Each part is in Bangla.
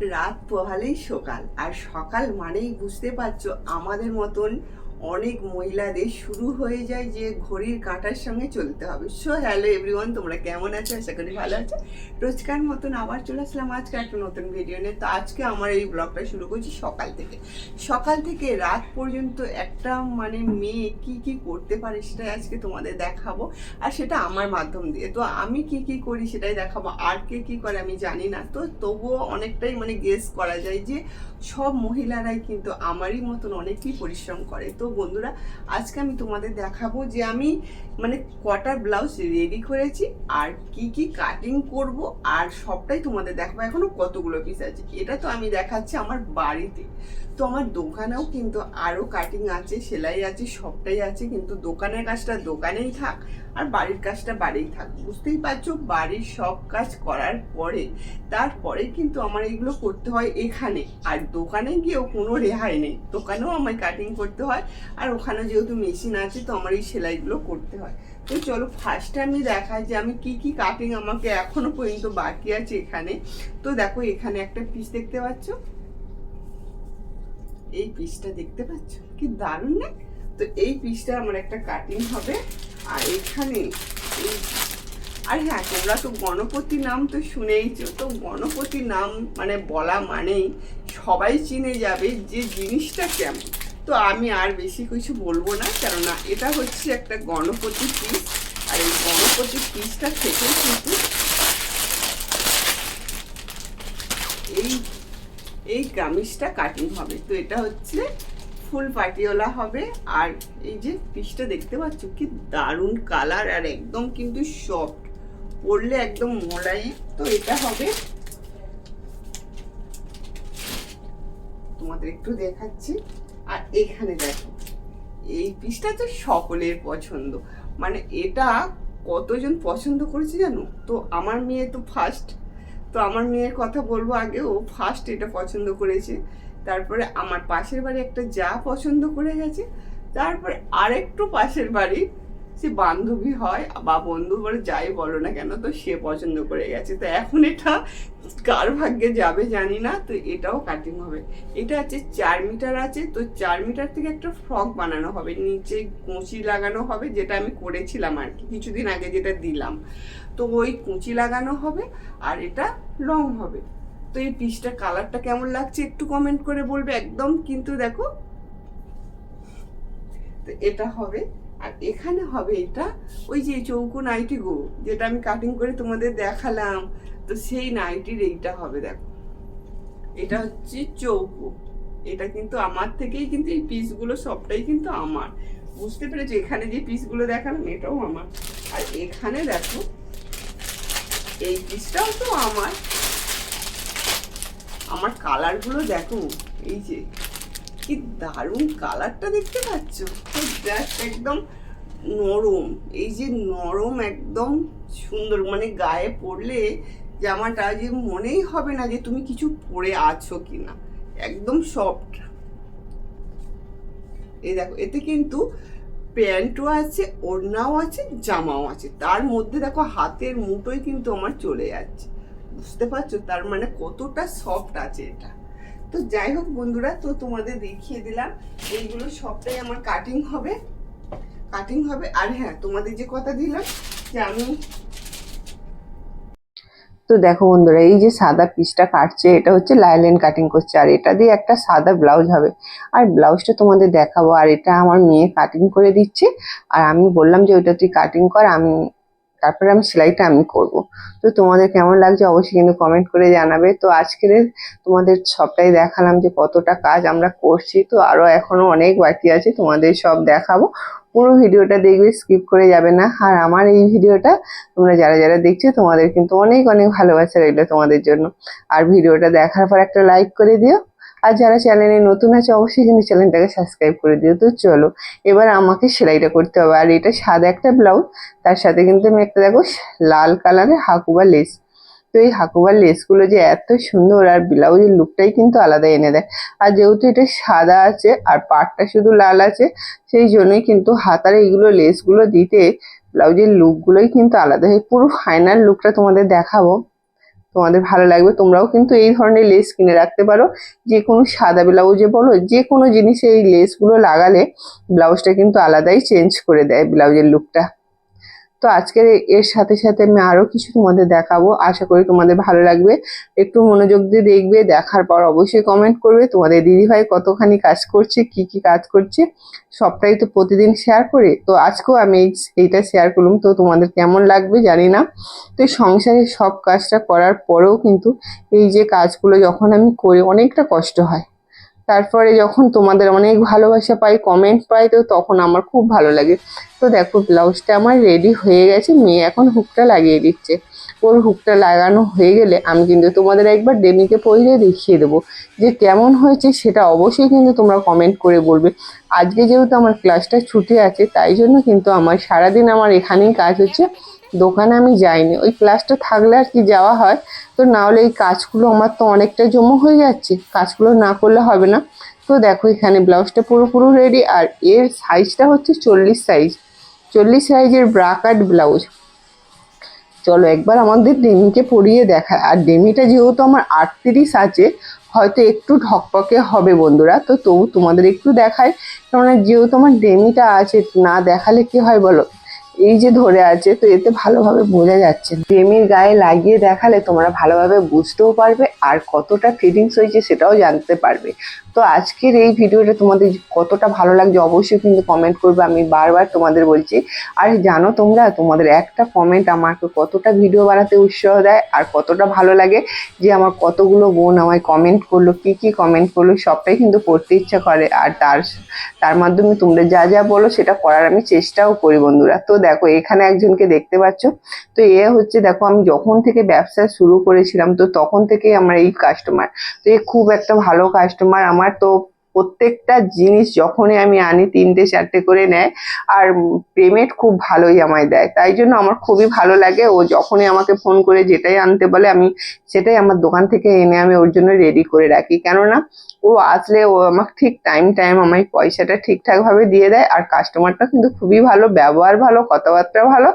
রাত পোহালেই সকাল। আর সকাল মানেই বুঝতে পারছ আমাদের মতন অনেক মহিলাদের শুরু হয়ে যায় যে ঘড়ির কাঁটার সঙ্গে চলতে হবে। সো হ্যালো এভরিওয়ান তোমরা কেমন আছো? আশা করি ভালো আছো। রোজকার মতন আবার চলে আসলাম আজকে একটা নতুন ভিডিও নিয়ে। তো আজকে আমার এই ব্লগটা শুরু করছি সকাল থেকে। সকাল থেকে রাত পর্যন্ত একটা মানে মেয়ে কি কি করতে পারে সেটাই আজকে তোমাদের দেখাবো। আর সেটা আমার মাধ্যম দিয়ে। তো আমি কি কি করি সেটাই দেখাবো। আর কে কী করে আমি জানি না। তো তবুও অনেকটাই মানে গেস করা যায় যে সব মহিলারাই কিন্তু আমারই মতন অনেকই পরিশ্রম করে। তো বন্ধুরা, আজকে আমি তোমাদের দেখাবো যে আমি মানে কটা ব্লাউজ রেডি করেছি আর কি কি কাটিং করব আর সবটাই তোমাদের দেখাবো। এখনও কতগুলো পিস আছে? এটা তো আমি দেখাচ্ছি আমার বাড়িতে। তো আমার দোকানেও কিন্তু আরও কাটিং আছে, সেলাই আছে, সবটাই আছে, কিন্তু দোকানের কাজটা দোকানেই থাক আর বাড়ির কাজটা বাড়িই থাক। বুঝতেই পারছ, বাড়ির সব কাজ করার পরে, তারপরে কিন্তু আমার এগুলো করতে হয় এখানে। আর দোকানে গিয়েও কোনো রেহাই নেই। দোকানেও আমায় কাটিং করতে হয় আর ওখানে যেহেতু মেশিন আছে, তো আমার এই সেলাইগুলো করতে হয়। তো চলো ফার্স্টে আমি দেখাই যে আমি কি কি কাটিং আমাকে এখনও পর্যন্ত বাকি আছে এখানে। তো দেখো, এখানে একটা পিস দেখতে পাচ্ছ? এই পিসটা দেখতে পাচ্ছ? কি দারুণ না? তো এই পিসটা আমার একটা কাটিং হবে। আর এখানে এই আর হ্যাঁ তোমরা তো গণপতি নাম তো শুনেইছো। তো গণপতি নাম মানে বলা মানেই সবাই চিনে যাবে যে জিনিসটা কেমন। তো আমি আর বেশি কিছু বলব না, কেননা এটা হচ্ছে একটা গণপতি পিস আর এই গণপতি পিসটা থেকে কিন্তু এই এই কামিজটা কাটিং হবে। তো এটা হচ্ছে ফুল পাটিওলা হবে। আর এই যে পিসটা দেখতে পাচ্ছ, কি দারুণ কালার আর একদম কিন্তু সফট পরলে একদম মোলাই তো এটা হবে। তোমাদের একটু দেখাচ্ছি। আর এখানে দেখো, এই পিসটা তো সকলের পছন্দ। মানে এটা কতজন পছন্দ করেছে জানো? তো আমার মেয়ে তো ফার্স্ট তো আমার মেয়ের কথা বলব আগে, ও ফার্স্ট এটা পছন্দ করেছে। তারপরে আমার পাশের বাড়ি একটা যা পছন্দ করে গেছে। তারপরে আরেকটু পাশের বাড়ি, সে বান্ধবী হয়, বা বন্ধু বলে যাই বলো না কেন, তো সে পছন্দ করে গেছে। তো এখন এটা কার ভাগ্যে যাবে জানি না, তো এটাও কাটিং হবে। এটা আছে চার মিটার আছে, তো চার মিটার থেকে একটা ফ্রক বানানো হবে। নিচে কুঁচি লাগানো হবে, যেটা আমি করেছিলাম আর কি, কিছুদিন আগে যেটা দিলাম। তো ওই কুঁচি লাগানো হবে আর এটা লং হবে। তো এই পিসটার কালারটা কেমন লাগছে একটু কমেন্ট করে বলবে একদম, কিন্তু দেখো। তো এটা হবে, আর এখানে হবে এটা ওই যে চৌকো নাইটি গো, যেটা আমি কাটিং করে তোমাদের দেখালাম। তো সেই নাইটির এইটা হবে, দেখো। এটা হচ্ছে চৌকো। এটা কিন্তু আমার থেকেই কিন্তু এই পিসগুলো সবটাই কিন্তু আমার। বুঝতে পেরেছ? এখানে যে পিসগুলো দেখালাম, এটাও আমার। আর এখানে দেখো এই পিসটাও তো আমার। আমার কালারগুলো দেখো, এই যে কি দারুণ কালারটা দেখতে পাচ্ছ? জাস্ট একদম নরম, এই যে নরম একদম সুন্দর মানে গায়ে পরলে জামাটা যে মনেই হবে না যে তুমি কিছু পরে আছো কিনা। একদম সফট এই দেখো, এতে কিন্তু প্যান্টও আছে, ওড়নাও আছে, জামাও আছে। তার মধ্যে দেখো হাতের মুঠোই কিন্তু আমার চলে যাচ্ছে। বুঝতে পারছ? তার মানে কতটা সফট আছে এটা। তো যাই হোক বন্ধুরা, তো তোমাদের দেখিয়ে দিলাম এইগুলো সবটাই আমার কাটিং হবে। কাটিং হবে। আর হ্যাঁ তোমাদের যে কথা দিলাম যে আমি তো দেখো বন্ধুরা, এই যে সাদা পিসটা কাটছে, এটা হচ্ছে লাইলেন কাটিং করছে, আর এটা দিয়ে একটা সাদা ব্লাউজ হবে। আর ব্লাউজটা তোমাদের দেখাবো, আর এটা আমার মেয়ে কাটিং করে দিচ্ছে, আর আমি বললাম যে ওইটা তুই কাটিং কর, আমি তারপরে আমি সেলাইটা আমি করব। তো তোমাদের কেমন লাগছে অবশ্যই কিন্তু কমেন্ট করে জানাবে। তো আজকের তোমাদের সবটাই দেখালাম যে কতটা কাজ আমরা করছি, তো আরও এখনও অনেক বাকি আছে, তোমাদের সব দেখাবো। পুরো ভিডিওটা দেখবে স্কিপ করে যাবে না। আর আমার এই ভিডিওটা তোমরা যারা যারা দেখছ, তোমাদের কিন্তু অনেক অনেক ভালোবাসা রইল তোমাদের জন্য। আর ভিডিওটা দেখার পর একটা লাইক করে দিও। আর যারা চ্যানেলে নতুন আছে, অবশ্যই কিন্তু চ্যানেলটাকে সাবস্ক্রাইব করে দিও। তো চলো, এবার আমাকে সেলাইটা করতে হবে। আর এটা সাদা একটা ব্লাউজ তার সাথে কিন্তু আমি একটা দেখো, লাল কালারের হাকুবা লেস তো এই হাকুবার লেসগুলো যে এত সুন্দর আর ব্লাউজের লুকটাই কিন্তু আলাদা এনে দেয়। আর যেহেতু এটা সাদা আছে আর পাটটা শুধু লাল আছে, সেই জন্যই কিন্তু হাতার এইগুলো লেসগুলো দিতে ব্লাউজের লুকগুলোই কিন্তু আলাদা। হয় পুরো ফাইনাল লুকটা তোমাদের দেখাবো। তোমাদের ভালো লাগবে, তোমরাও কিন্তু এই ধরনের লেস কিনে রাখতে পারো। যে কোনো সাদা ব্লাউজে বলো যে কোনো জিনিসে এই লেসগুলো লাগালে ব্লাউজটা কিন্তু আলাদাই চেঞ্জ করে দেয় ব্লাউজের লুকটা তো আজকের এর সাথে সাথে আমি আরও কিছু তোমাদের দেখাবো। আশা করি তোমাদের ভালো লাগবে। একটু মনোযোগ দিয়ে দেখবে, দেখার পর অবশ্যই কমেন্ট করবে। তোমাদের দিদিভাই কতখানি কাজ করছে, কি কি কাজ করছে, সবটাই তো প্রতিদিন শেয়ার করে। তো আজকেও আমি এই- এইটা শেয়ার করলাম। তো তোমাদের কেমন লাগবে জানি না। তো সংসারের সব কাজটা করার পরেও কিন্তু এই যে কাজগুলো যখন আমি করি, অনেকটা কষ্ট হয়। তারপরে যখন তোমাদের অনেক ভালোবাসা পাই কমেন্ট পাই, তো তখন আমার খুব ভালো লাগে। তো দেখো, ব্লাউজটা আমার রেডি হয়ে গেছে, মেয়ে এখন হুকটা লাগিয়ে দিচ্ছে। ওর হুকটা লাগানো হয়ে গেলে আমি কিন্তু তোমাদের একবার ডেমিকে পরিয়ে দেখিয়ে দেবো যে কেমন হয়েছে সেটা অবশ্যই কিন্তু তোমরা কমেন্ট করে বলবে। আজকে যেহেতু আমার ক্লাসটা ছুটি আছে, তাই জন্য কিন্তু আমার সারাদিন আমার এখানেই কাজ হচ্ছে। দোকানে আমি যাইনি। ওই ক্লাসটা থাকলে আর কি যাওয়া হয়। তো না হলে এই কাজগুলো আমার তো অনেকটা জমা হয়ে যাচ্ছে। কাজগুলো না করলে হবে না। তো দেখো এখানে ব্লাউজটা পুরোপুরো রেডি আর এর সাইজটা হচ্ছে চল্লিশ সাইজ চল্লিশ সাইজের ব্রাকাট ব্লাউজ চলো একবার আমাদের ডেমিকে পরিয়ে দেখায় আর ডেমিটা যেহেতু আমার আটত্রিশ আছে, হয়তো একটু ঢকপকে হবে বন্ধুরা। তো তবু তোমাদের একটু দেখায় কেননা যেহেতু আমার ডেমিটা আছে, না দেখালে কি হয় বলো? এই যে ধরে আছে, তো এতে ভালোভাবে বোঝা যাচ্ছে না। ডেমির গায়ে লাগিয়ে দেখালে তোমরা ভালোভাবে বুঝতেও পারবে আর কতটা ফিটিংস হয়েছে সেটাও জানতে পারবে। তো আজকের এই ভিডিওটা তোমাদের কতটা ভালো লাগছে অবশ্যই কিন্তু কমেন্ট করবে, আমি বারবার তোমাদের বলছি। আর জানো তোমরা, তোমাদের একটা কমেন্ট আমাকে কতটা ভিডিও বানাতে উৎসাহ দেয় আর কতটা ভালো লাগে যে আমার কতগুলো বোন আমায় কমেন্ট করল, কি কি কমেন্ট করল, সবটাই কিন্তু পড়তে ইচ্ছা করে। আর তার তার মাধ্যমে তোমরা যা যা বলো সেটা করার আমি চেষ্টাও করি বন্ধুরা। তো দেখো, এখানে একজনকে দেখতে পাচ্ছ। তো এ হচ্ছে, দেখো, আমি যখন থেকে ব্যবসা শুরু করেছিলাম, তো তখন থেকেই আমার এই কাস্টমার তো এ খুব একটা ভালো কাস্টমার আমার। তো প্রত্যেকটা জিনিস যখনই আমি আনি, তিনটে, চারটে করে নেয়, আর পেমেন্ট খুব ভালোই আমায় দেয়। তাই জন্য আমার খুবই ভালো লাগে। ও যখনই আমাকে ফোন করে যেটাই আনতে বলে, আমি সেটাই আমার দোকান থেকে এনে আমি ওর জন্য রেডি করে রাখি। কেননা ও আসলে ও আমাকে ঠিক টাইম টাইম আমায় পয়সাটা ঠিকঠাকভাবে দিয়ে দেয় আর কাস্টমারটা কিন্তু খুবই ভালো, ব্যবহার ভালো, কথাবার্তা ভালো,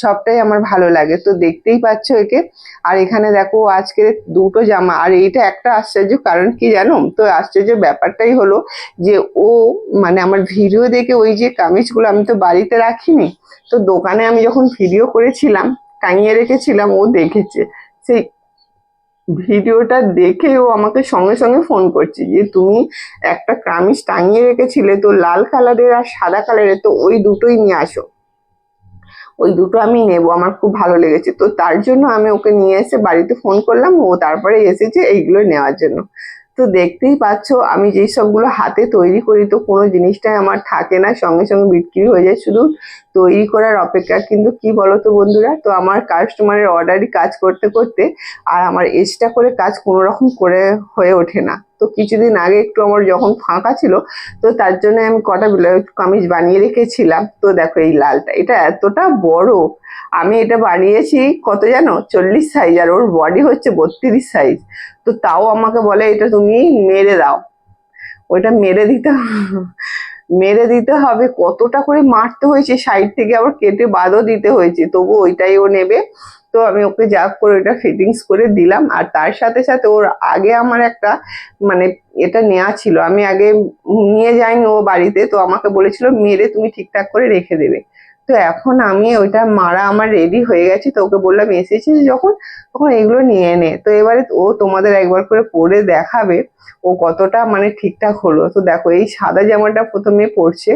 সবটাই আমার ভালো লাগে। তো দেখতেই পাচ্ছ একে। আর এখানে দেখো আজকে দুটো জামা, আর এইটা একটা আশ্চর্য কারণ কি জানো? তো আশ্চর্য ব্যাপারটাই হলো যে ও মানে আমার ভিডিও দেখে ওই যে কামিজগুলো আমি তো বাড়িতে রাখিনি, তো দোকানে আমি যখন ভিডিও করেছিলাম, টাঙিয়ে রেখেছিলাম, ও দেখেছে। সেই ভিডিওটা দেখে ও আমাকে সঙ্গে সঙ্গে ফোন করছে যে, তুমি একটা কামিজ টাঙিয়ে রেখেছিলে তো লাল কালারের আর সাদা কালারের তো ওই দুটোই নিয়ে আসো। ওই দুটো আমি নেব, আমার খুব ভালো লেগেছে। তো তার জন্য আমি ওকে নিয়ে এসে বাড়িতে ফোন করলাম, ও তারপরে এসেছে এইগুলো নেওয়ার জন্য। তো দেখতেই পাচ্ছ, আমি যেই সবগুলো হাতে তৈরি করি তো কোনো জিনিসটাই আমার থাকে না, সঙ্গে সঙ্গে বিক্রি হয়ে যায়। শুধু তৈরি করার অপেক্ষা, কিন্তু কি বলতো বন্ধুরা? তো আমার কাস্টমারের অর্ডারই কাজ করতে করতে আর আমার এক্সট্রা করে কাজ কোনো রকম করে হয়ে ওঠে না। তো কিছুদিন আগে একটু আমার যখন ফাঁকা ছিল, তো তার জন্য আমি কটা কামিজ বানিয়ে রেখেছিলাম। তো দেখো এই লালটা, এটা এতটা বড় আমি এটা বানিয়েছি, কত জানো? চল্লিশ সাইজ আর ওর বডি হচ্ছে বত্রিশ সাইজ তো তাও আমাকে বলে, এটা তুমি মেরে দাও। ওইটা মেরে দিতে মেরে দিতে হবে। কতটা করে মারতে হয়েছে সাইড থেকে আবার কেটে বাদও দিতে হয়েছে। তবু ওইটাই ও নেবে। তো আমি ওকে যা করে ওটা ফিটিংস করে দিলাম। আর তার সাথে সাথে ওর আগে আমার একটা মানে এটা নেওয়া ছিল। আমি আগে নিয়ে যাইনি ও বাড়িতে। তো আমাকে বলেছিল, মেরে তুমি ঠিকঠাক করে রেখে দেবে। তো এখন আমি ওইটা মারা আমার রেডি হয়ে গেছে, তো ওকে বললাম, এসেছিস যখন? তখন এগুলো নিয়ে নে। তো এবারে ও তোমাদের একবার করে পরে দেখাবে, ও কতটা মানে ঠিকঠাক হলো। তো দেখো, এই সাদা জামাটা প্রথমে পরছে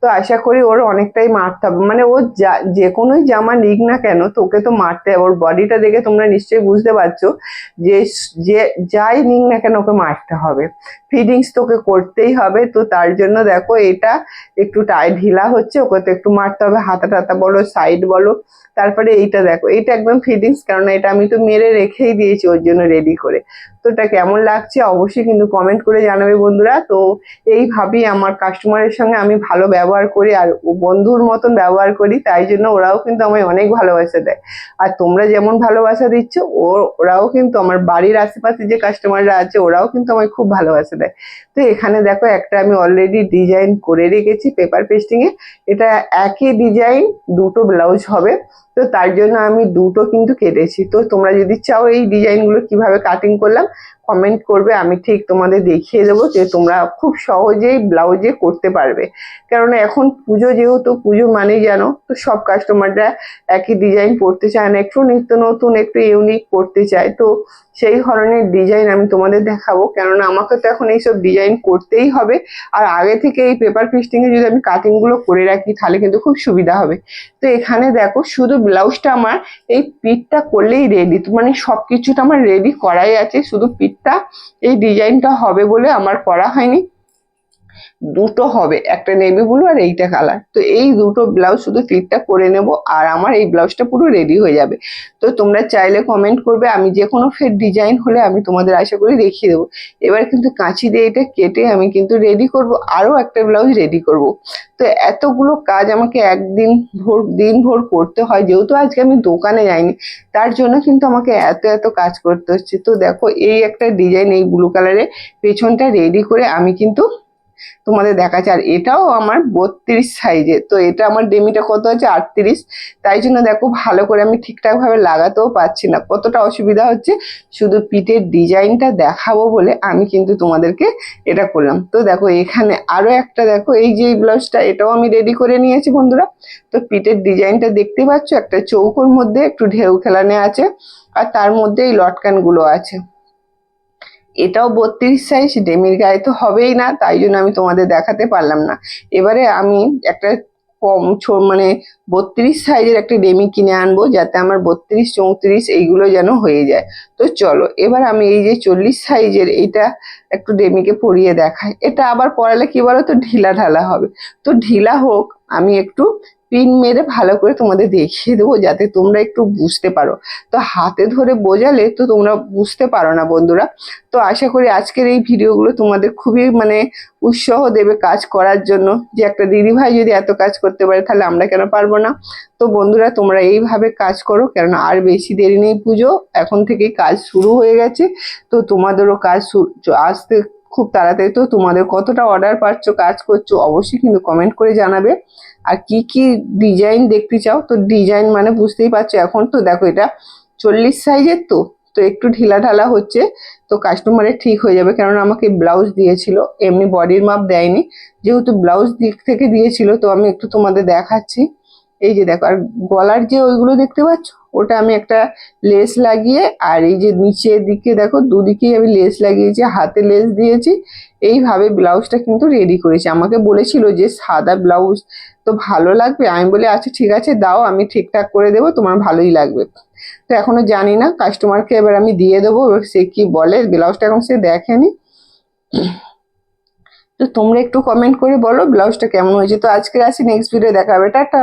তো আশা করি ওর অনেকটাই মারতে হবে। মানে ও যা, যে কোনো জামা নিক না কেন, তো ওকে তো মারতে হবে। ওর বডিটা দেখে তোমরা নিশ্চয়ই বুঝতে পারছ যে যে যাই নিক না কেন ওকে মারতে হবে। ফিটিংস তোকে করতেই হবে। তো তার জন্য দেখো, এটা একটু টাই ঢিলা হচ্ছে, ওকে তো একটু মারতে হবে, হাতা টাতা বলো সাইড বলো, তারপরে এইটা দেখো। এইটা একদম ফিটিংস কারণ এটা আমি তো মেরে রেখেই দিয়েছি ওর জন্য রেডি করে। তো এটা কেমন লাগছে অবশ্যই কিন্তু কমেন্ট করে জানাবে বন্ধুরা। তো এইভাবেই আমার কাস্টমারের সঙ্গে আমি ভালো ব্যবহার করি আর বন্ধুর মতন ব্যবহার করি, তাই জন্য ওরাও কিন্তু আমায় অনেক ভালোবাসা দেয়। আর তোমরা যেমন ভালোবাসা দিচ্ছ ওরাও কিন্তু আমার বাড়ির আশেপাশে যে কাস্টমাররা আছে, ওরাও কিন্তু আমায় খুব ভালোবাসা দেয়। তো এখানে দেখো, একটা আমি অলরেডি ডিজাইন করে রেখেছি পেপার পেস্টিংয়ে এটা একই ডিজাইন দুটো ব্লাউজ হবে। তো তার জন্য আমি দুটো কিন্তু কেটেছি। তো তোমরা যদি চাও এই ডিজাইনগুলো কীভাবে কাটিং করলাম কমেন্ট করবে, আমি ঠিক তোমাদের দেখিয়ে দেবো যে তোমরা খুব সহজেই ব্লাউজে করতে পারবে। কেননা এখন পুজো যেহেতু, পুজো মানেই জানো, তো সব কাস্টমাররা একই ডিজাইন পড়তে চায় না, একটু নিত্য নতুন, একটু ইউনিক করতে চায়। তো সেই ধরনের ডিজাইন আমি তোমাদের দেখাবো, কেননা আমাকে তো এখন এইসব ডিজাইন করতেই হবে। আর আগে থেকে এই পেপার পিস্টিংয়ে যদি আমি কাটিংগুলো করে রাখি, তাহলে কিন্তু খুব সুবিধা হবে। তো এখানে দেখো, শুধু ব্লাউজটা আমার এই পিঠটা করলেই রেডি মানে সব কিছুটা আমার রেডি করাই আছে, শুধু পিঠটা, এই ডিজাইনটা হবে বলে আমার করা হয়নি। দুটো হবে, একটা নেভি ব্লু আর এইটা কালার তো এই দুটো ব্লাউজ শুধু ফিটটা করে নেব আর আমার এই ব্লাউজটা পুরো রেডি হয়ে যাবে। তো তোমরা চাইলে কমেন্ট করবে, আমি যে কোনো ফের ডিজাইন হলে আমি তোমাদের আশা করি দেখিয়ে দেবো। এবার কিন্তু কাঁচি দিয়ে এটা কেটে আমি কিন্তু রেডি করব, আরও একটা ব্লাউজ রেডি করব। তো এতগুলো কাজ আমাকে একদিন ভোর, দিন ভোর করতে হয়, যেহেতু আজকে আমি দোকানে যাইনি, তার জন্য কিন্তু আমাকে এত এত কাজ করতে হচ্ছে। তো দেখো, এই একটা ডিজাইন এই ব্লু কালারে পেছনটা রেডি করে আমি কিন্তু তোমাদের দেখাচ্ছে। আর এটাও আমার বত্রিশ সাইজে তো এটা আমার ডেমিটা কত আছে আটত্রিশ। তাই জন্য দেখো, ভালো করে আমি ঠিকঠাকভাবে লাগাতেও পারছি না। কতটা অসুবিধা হচ্ছে? শুধু পিঠের ডিজাইনটা দেখাবো বলে আমি কিন্তু তোমাদেরকে এটা করলাম। তো দেখো, এখানে আরও একটা দেখো, এই যে ব্লাউজটা, এটাও আমি রেডি করে নিয়েছি বন্ধুরা। তো পিঠের ডিজাইনটা দেখতে পাচ্ছ? একটা চৌকোর মধ্যে একটু ঢেউ খেলানে আছে। আর তার মধ্যে এই লটকানগুলো আছে। এটাও বত্রিশ সাইজ, ডেমির গায়ে তো হবেই না, তাই জন্য আমি তোমাদের দেখাতে পারলাম না। এবারে আমি একটা কম মানে বত্রিশ সাইজের একটা ডেমি কিনে আনব, যাতে আমার বত্রিশ, চৌত্রিশ এইগুলো যেন হয়ে যায়। তো চলো, এবার আমি এই যে চল্লিশ সাইজের এইটা একটু ডেমিকে পরিয়ে দেখাই। এটা আবার পরালে কি বলো তো ঢিলা ঢালা হবে। তো ঢিলা হোক, আমি একটু পিন মেরে ভালো করে তোমাদের দেখিয়ে দেবো, যাতে তোমরা একটু বুঝতে পারো। তো হাতে ধরে বোঝালে তো তোমরা বুঝতে পারো না বন্ধুরা। তো আশা করি আজকের এই ভিডিওগুলো তোমাদের খুবই মানে উৎসাহ দেবে কাজ করার জন্য। যে একটা দিদি ভাই যদি এত কাজ করতে পারে, তাহলে আমরা কেন পারব না? তো বন্ধুরা, তোমরা এইভাবে কাজ করো, কেননা আর বেশি দেরি নেই পুজো। এখন থেকেই কাজ শুরু হয়ে গেছে। তো তোমাদেরও কাজ আসতে খুব তাড়াতাড়ি তো তোমাদের কতটা অর্ডার পাচ্ছ, কাজ করছ, অবশ্যই কিন্তু কমেন্ট করে জানাবে। আর কি কি ডিজাইন দেখতে চাও? তো ডিজাইন মানে বুঝতেই পারছ, এখন তো দেখো এটা চল্লিশ সাইজের তো তো একটু ঢিলা ঢালা হচ্ছে, তো কাস্টমারের ঠিক হয়ে যাবে। কেননা আমাকে ব্লাউজ দিয়েছিল, এমনি বডির মাপ দেয়নি। যেহেতু ব্লাউজ দিক থেকে দিয়েছিল, তো আমি একটু তোমাদের দেখাচ্ছি। এই যে দেখো, আর গলার যে ওইগুলো দেখতে পাচ্ছ? ওটা আমি একটা লেস লাগিয়ে, আর এই যে নিচের দিকে দেখো, দুদিকেই আমি লেস লাগিয়েছি, হাতে লেস দিয়েছি। এইভাবে ব্লাউজটা কিন্তু রেডি করেছি। আমাকে বলেছিল যে সাদা ব্লাউজ তো ভালো লাগবে? আমি বলি আচ্ছা ঠিক আছে, দাও, আমি ঠিকঠাক করে দেবো, তোমার ভালোই লাগবে। তো এখনও জানি না কাস্টমারকে এবার আমি দিয়ে দেবো সে কি বলে? ব্লাউজটা এখন সে দেখেনি। তো তোমরা একটু কমেন্ট করে বলো, ব্লাউজটা কেমন হয়েছে? তো আজকে আসি নেক্সট ভিডিও দেখা হবে টাটা!